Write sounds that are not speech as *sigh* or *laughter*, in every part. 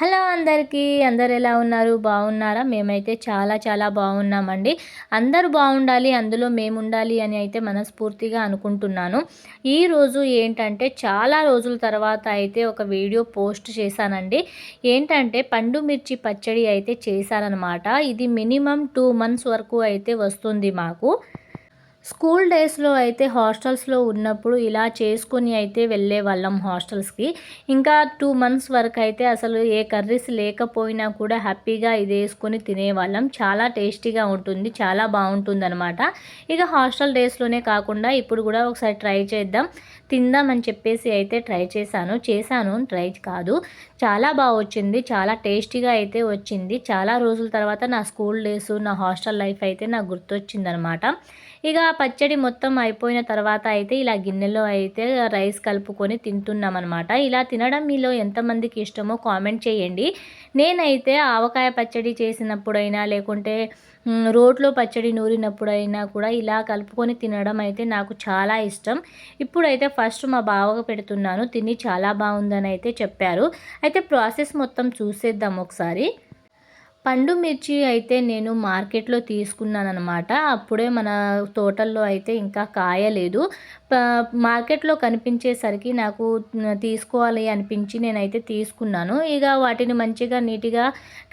Hello అందరికీ అందరు ఎలా ఉన్నారు? బాగున్నారా? మేమైతే చాలా చాలా బాగున్నామండి. అందరూ బాగుండాలి అందులో మేము ఉండాలి అని అయితే మనస్ఫూర్తిగా అనుకుంటున్నాను. ఈరోజు ఏంటంటే చాలా రోజుల తర్వాత అయితే ఒక వీడియో పోస్ట్ చేశానండి. ఏంటంటే పండు మిర్చి పచ్చడి అయితే చేశానమాట ఇది మినిమం టూ మంత్స్ వరకు అయితే వస్తుంది మాకు. స్కూల్ డేస్లో అయితే హాస్టల్స్లో ఉన్నప్పుడు ఇలా చేసుకొని అయితే వెళ్ళే వాళ్ళం హాస్టల్స్కి. ఇంకా టూ మంత్స్ వరకు అయితే అసలు ఏ కర్రీస్ లేకపోయినా కూడా హ్యాపీగా ఇది వేసుకొని తినేవాళ్ళం. చాలా టేస్టీగా ఉంటుంది చాలా బాగుంటుంది అనమాట ఇక హాస్టల్ డేస్లోనే కాకుండా ఇప్పుడు కూడా ఒకసారి ట్రై చేద్దాం. తిందామని చెప్పేసి అయితే ట్రై చేశాను. చేశాను. ట్రై కాదు. చాలా బాగా వచ్చింది. చాలా టేస్టీగా అయితే వచ్చింది. చాలా రోజుల తర్వాత నా స్కూల్ డేస్ నా హాస్టల్ లైఫ్ అయితే నాకు గుర్తొచ్చిందనమాట. ఇక పచ్చడి మొత్తం అయిపోయిన తర్వాత అయితే ఇలా గిన్నెలో అయితే రైస్ కలుపుకొని తింటున్నాం అనమాట ఇలా తినడం మీలో ఎంతమందికి ఇష్టమో కామెంట్ చేయండి. నేనైతే ఆవకాయ పచ్చడి చేసినప్పుడైనా లేకుంటే రోట్లో పచ్చడి నూరినప్పుడైనా కూడా ఇలా కలుపుకొని తినడం అయితే నాకు చాలా ఇష్టం. ఇప్పుడైతే ఫస్ట్ మా బావగా పెడుతున్నాను. తిని చాలా బాగుందని అయితే చెప్పారు. అయితే ప్రాసెస్ మొత్తం చూసేద్దాం ఒకసారి. పండు మిర్చి అయితే నేను మార్కెట్లో తీసుకున్నాను అనమాట అప్పుడే మన తోటల్లో అయితే ఇంకా కాయలేదు. మార్కెట్లో కనిపించేసరికి నాకు తీసుకోవాలి అనిపించి నేనైతే తీసుకున్నాను. ఇక వాటిని మంచిగా నీట్గా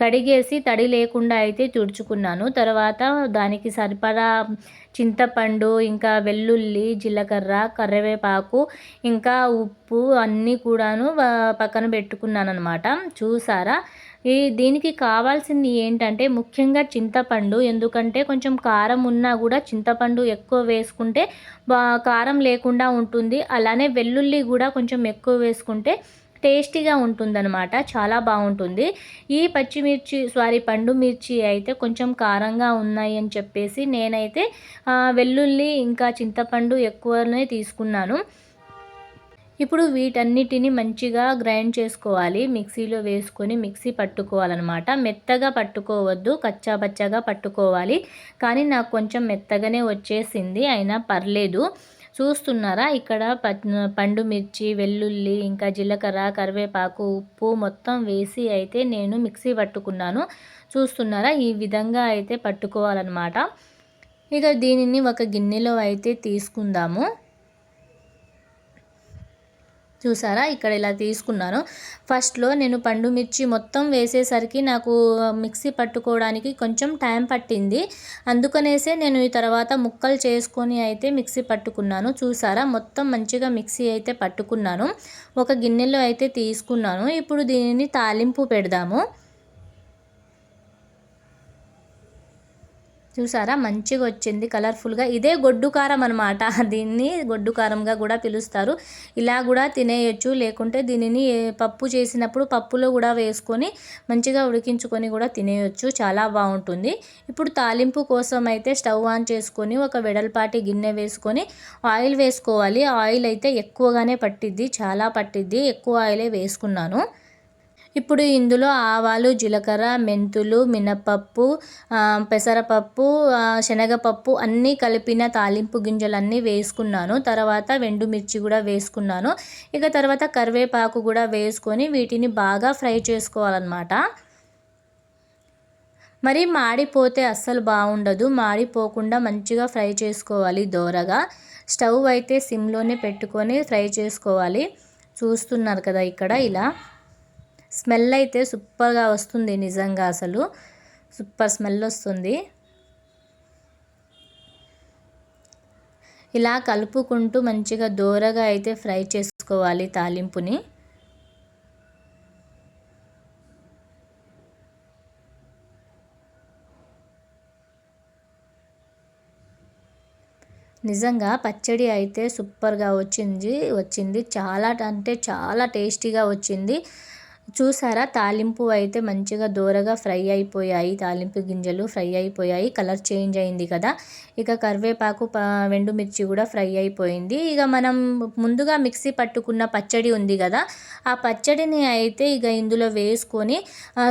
కడిగేసి తడి లేకుండా అయితే తుడుచుకున్నాను. తర్వాత దానికి సరిపడా చింతపండు ఇంకా వెల్లుల్లి జీలకర్ర కరివేపాకు ఇంకా ఉప్పు అన్నీ కూడాను పక్కన పెట్టుకున్నాను అనమాట చూసారా? ఈ దీనికి కావాల్సింది ఏంటంటే ముఖ్యంగా చింతపండు. ఎందుకంటే కొంచెం కారం ఉన్నా కూడా చింతపండు ఎక్కువ వేసుకుంటే కారం లేకుండా ఉంటుంది. అలానే వెల్లుల్లి కూడా కొంచెం ఎక్కువ వేసుకుంటే టేస్టీగా ఉంటుందన్నమాట. చాలా బాగుంటుంది. ఈ పచ్చిమిర్చి సారీ పండు మిర్చి అయితే కొంచెం కారంగా ఉన్నాయి అని చెప్పేసి నేనైతే వెల్లుల్లి ఇంకా చింతపండు ఎక్కువనే తీసుకున్నాను. ఇప్పుడు వీటన్నిటిని మంచిగా గ్రైండ్ చేసుకోవాలి. మిక్సీలో వేసుకొని మిక్సీ పట్టుకోవాలన్నమాట. మెత్తగా పట్టుకోవద్దు కచ్చా పచ్చగా పట్టుకోవాలి. కానీ నాకు కొంచెం మెత్తగానే వచ్చేసింది అయినా పర్లేదు. చూస్తున్నారా? ఇక్కడ పండు మిర్చి వెల్లుల్లి ఇంకా జీలకర్ర కరివేపాకు ఉప్పు మొత్తం వేసి అయితే నేను మిక్సీ పట్టుకున్నాను. చూస్తున్నారా? ఈ విధంగా అయితే పట్టుకోవాలన్నమాట. ఇక దీనిని ఒక గిన్నెలో అయితే తీసుకుందాము. చూసారా? ఇక్కడ ఇలా తీసుకున్నాను. ఫస్ట్లో నేను పండు మిర్చి మొత్తం వేసేసరికి నాకు మిక్సీ పట్టుకోవడానికి కొంచెం టైం పట్టింది. అందుకనేసే నేను ఈ తర్వాత ముక్కలు చేసుకొని అయితే మిక్సీ పట్టుకున్నాను. చూసారా? మొత్తం మంచిగా మిక్సీ అయితే పట్టుకున్నాను. ఒక గిన్నెలో అయితే తీసుకున్నాను. ఇప్పుడు దీనిని తాలింపు పెడదాము. చూసారా? మంచిగా వచ్చింది కలర్ఫుల్గా. ఇదే గొడ్డు కారం అనమాట *laughs* దీన్ని గొడ్డు కారంగా కూడా పిలుస్తారు. ఇలా కూడా తినేయచ్చు. లేకుంటే దీనిని పప్పు చేసినప్పుడు పప్పులో కూడా వేసుకొని మంచిగా ఉడికించుకొని కూడా తినేయచ్చు. చాలా బాగుంటుంది. ఇప్పుడు తాలింపు కోసం అయితే స్టవ్ ఆన్ చేసుకొని ఒక వెడల్పాటి గిన్నె వేసుకొని ఆయిల్ వేసుకోవాలి. ఆయిల్ అయితే ఎక్కువగానే పట్టిద్ది. చాలా పట్టిద్ది. ఎక్కువ ఆయిలే వేసుకున్నాను. ఇప్పుడు ఇందులో ఆవాలు జీలకర్ర మెంతులు మినపప్పు పెసరపప్పు శనగపప్పు అన్నీ కలిపిన తాలింపు గింజలన్నీ వేసుకున్నాను. తర్వాత వెండుమిర్చి కూడా వేసుకున్నాను. ఇక తర్వాత కరివేపాకు కూడా వేసుకొని వీటిని బాగా ఫ్రై చేసుకోవాలన్నమాట. మరి మాడిపోతే అస్సలు బాగుండదు. మాడిపోకుండా మంచిగా ఫ్రై చేసుకోవాలి దోరగా. స్టవ్ అయితే సిమ్లోనే పెట్టుకొని ఫ్రై చేసుకోవాలి. చూస్తున్నారు కదా ఇక్కడ ఇలా. స్మెల్ అయితే సూపర్గా వస్తుంది నిజంగా అసలు. సూపర్ స్మెల్ వస్తుంది. ఇలా కలుపుకుంటూ మంచిగా దోరగా అయితే ఫ్రై చేసుకోవాలి తాలింపుని. నిజంగా పచ్చడి అయితే సూపర్గా వచ్చింది వచ్చింది. చాలా అంటే చాలా టేస్టీగా వచ్చింది. చూసారా? తాలింపు అయితే మంచిగా దూరగా ఫ్రై అయిపోయాయి. తాలింపు గింజలు ఫ్రై అయిపోయాయి. కలర్ చేంజ్ అయింది కదా? ఇక కరివేపాకు మిర్చి కూడా ఫ్రై అయిపోయింది. ఇక మనం ముందుగా మిక్సీ పట్టుకున్న పచ్చడి ఉంది కదా? ఆ పచ్చడిని అయితే ఇక ఇందులో వేసుకొని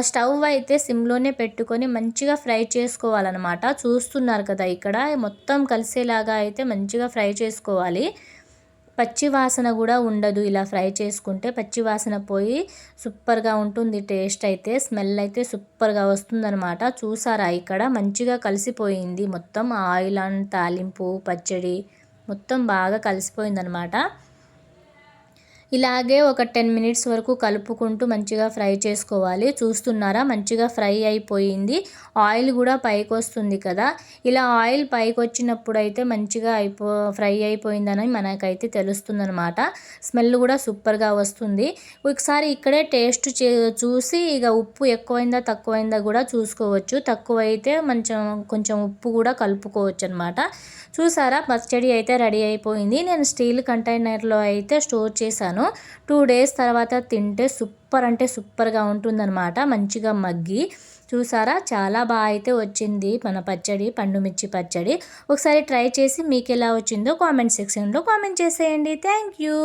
స్టవ్ అయితే సిమ్లోనే పెట్టుకొని మంచిగా ఫ్రై చేసుకోవాలన్నమాట. చూస్తున్నారు కదా ఇక్కడ మొత్తం కలిసేలాగా అయితే మంచిగా ఫ్రై చేసుకోవాలి. పచ్చి వాసన కూడా ఉండదు ఇలా ఫ్రై చేసుకుంటే. పచ్చి వాసన పోయి సూపర్గా ఉంటుంది టేస్ట్ అయితే. స్మెల్ అయితే సూపర్గా వస్తుందనమాట చూసారా ఇక్కడ? మంచిగా కలిసిపోయింది. మొత్తం ఆయిల్ అండ్ తాలింపు పచ్చడి మొత్తం బాగా కలిసిపోయిందనమాట ఇలాగే ఒక టెన్ మినిట్స్ వరకు కలుపుకుంటూ మంచిగా ఫ్రై చేసుకోవాలి. చూస్తున్నారా? మంచిగా ఫ్రై అయిపోయింది. ఆయిల్ కూడా పైకి వస్తుంది కదా. ఇలా ఆయిల్ పైకి వచ్చినప్పుడు అయితే మంచిగా అయిపో ఫ్రై అయిపోయిందని మనకైతే తెలుస్తుందనమాట స్మెల్ కూడా సూపర్గా వస్తుంది. ఒకసారి ఇక్కడే టేస్ట్ చే చూసి ఇక ఉప్పు ఎక్కువైందా తక్కువైందా కూడా చూసుకోవచ్చు. తక్కువైతే మంచం కొంచెం ఉప్పు కూడా కలుపుకోవచ్చు అనమాట చూసారా? పచ్చడి అయితే రెడీ అయిపోయింది. నేను స్టీల్ కంటైనర్లో అయితే స్టోర్ చేశాను. టూ డేస్ తర్వాత తింటే సూపర్ అంటే సూపర్గా ఉంటుందన్నమాట. మంచిగా మగ్గి. చూసారా? చాలా బాగా అయితే వచ్చింది మన పచ్చడి పండుమిర్చి పచ్చడి. ఒకసారి ట్రై చేసి మీకు ఎలా వచ్చిందో కామెంట్ సెక్షన్లో కామెంట్ చేసేయండి. Thank you